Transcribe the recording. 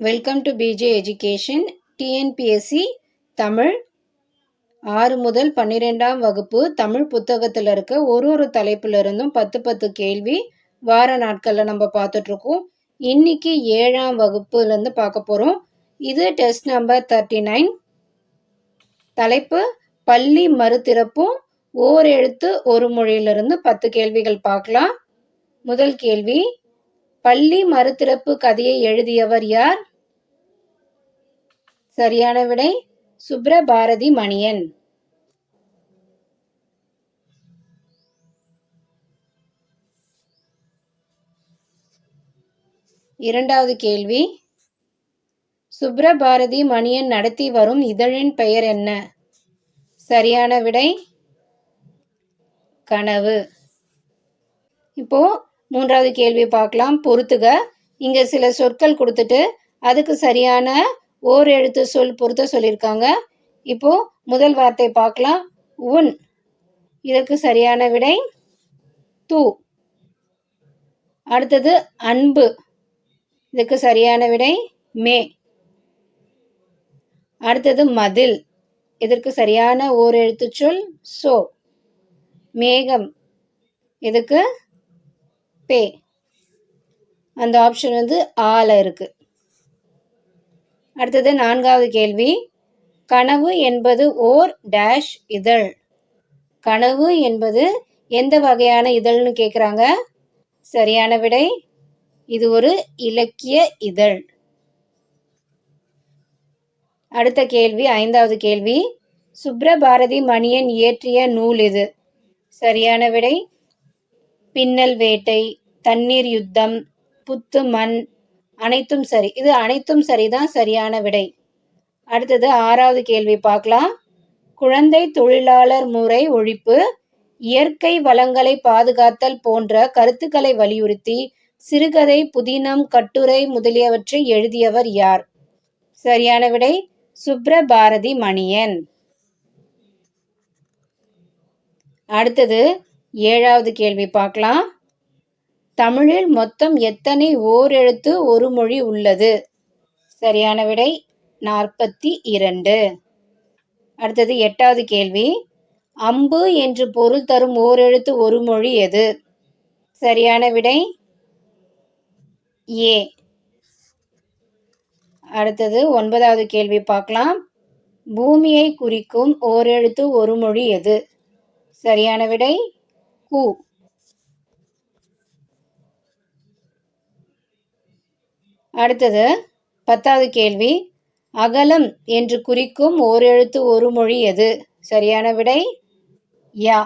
Welcome to PJ education TNPSC Tamil ஆறு முதல் பன்னிரெண்டாம் வகுப்பு தமிழ் புத்தகத்தில் இருக்க ஒரு ஒரு தலைப்புல இருந்தும் பத்து பத்து கேள்வி வார நாட்களில் நம்ம பார்த்துட்ருக்கோம் இன்னைக்கு ஏழாம் வகுப்புலேருந்து பார்க்க போகிறோம் இது டெஸ்ட் நம்பர் தேர்ட்டி நைன் தலைப்பு பள்ளி மறுதிறப்பும் ஓர் எழுத்து ஒரு மொழியிலிருந்து பத்து கேள்விகள் பார்க்கலாம். முதல் கேள்வி பள்ளி மறுதிறப்பு கதையை எழுதியவர் யார்? சரியான விடை சுப்ரபாரதி மணியன். இரண்டாவது கேள்வி சுப்ரபாரதி மணியன் நடத்தி வரும் இதழின் பெயர் என்ன? சரியான விடை கனவு. இப்போ மூன்றாவது கேள்வி பார்க்கலாம் பொறுத்துக. இங்க சில சொற்கள் கொடுத்துட்டு அதுக்கு சரியான ஓர் எழுத்து சொல் பொருத்த சொல்லியிருக்காங்க. இப்போ முதல் வார்த்தை பார்க்கலாம். உன். இதற்கு சரியான விடை தூ. அடுத்தது அன்பு. இதுக்கு சரியான விடை மே. அடுத்தது மதில். இதற்கு சரியான ஓர் எழுத்து சொல் சோ. மேகம். இதுக்கு பே. அந்த ஆப்ஷன் வந்து ஆல இருக்குது அடுத்தது நான்காவது கேள்வி. கனவு என்பது ஓர் டேஷ் இதழ். கனவு என்பது எந்த வகையான இதழ்னு கேட்குறாங்க சரியான விடை இது ஒரு இலக்கிய இதழ். அடுத்த கேள்வி ஐந்தாவது கேள்வி. சுப்ரபாரதி மணியன் இயற்றிய நூல் இது. சரியான விடை பின்னல் வேட்டை தண்ணீர் யுத்தம் புத்து மண் அனைத்தும் சரி. இது அனைத்தும் சரிதான் சரியான விடை. அடுத்தது ஆறாவது கேள்வி பார்க்கலாம். குழந்தை தொழிலாளர் முறை ஒழிப்பு இயற்கை வளங்களை பாதுகாத்தல் போன்ற கருத்துக்களை வலியுறுத்தி சிறுகதை புதினம் கட்டுரை முதலியவற்றை எழுதியவர் யார்? சரியான விடை சுப்ரபாரதி மணியன். அடுத்தது ஏழாவது கேள்வி பார்க்கலாம். தமிழில் மொத்தம் எத்தனை ஓர் எழுத்து ஒரு மொழி உள்ளது? சரியான விடை நாற்பத்தி இரண்டு. அடுத்தது எட்டாவது கேள்வி. அம்பு என்று பொருள் தரும் ஓர் எழுத்து ஒரு மொழி எது? சரியான விடை ஏ. அடுத்தது ஒன்பதாவது கேள்வி பார்க்கலாம். பூமியை குறிக்கும் ஓரெழுத்து ஒரு மொழி எது? சரியான விடை கூ. அடுத்தது பத்தாவது கேள்வி அகலம் என்று குறிக்கும் ஓரெழுத்து ஒரு மொழி எது? சரியான விடை யா.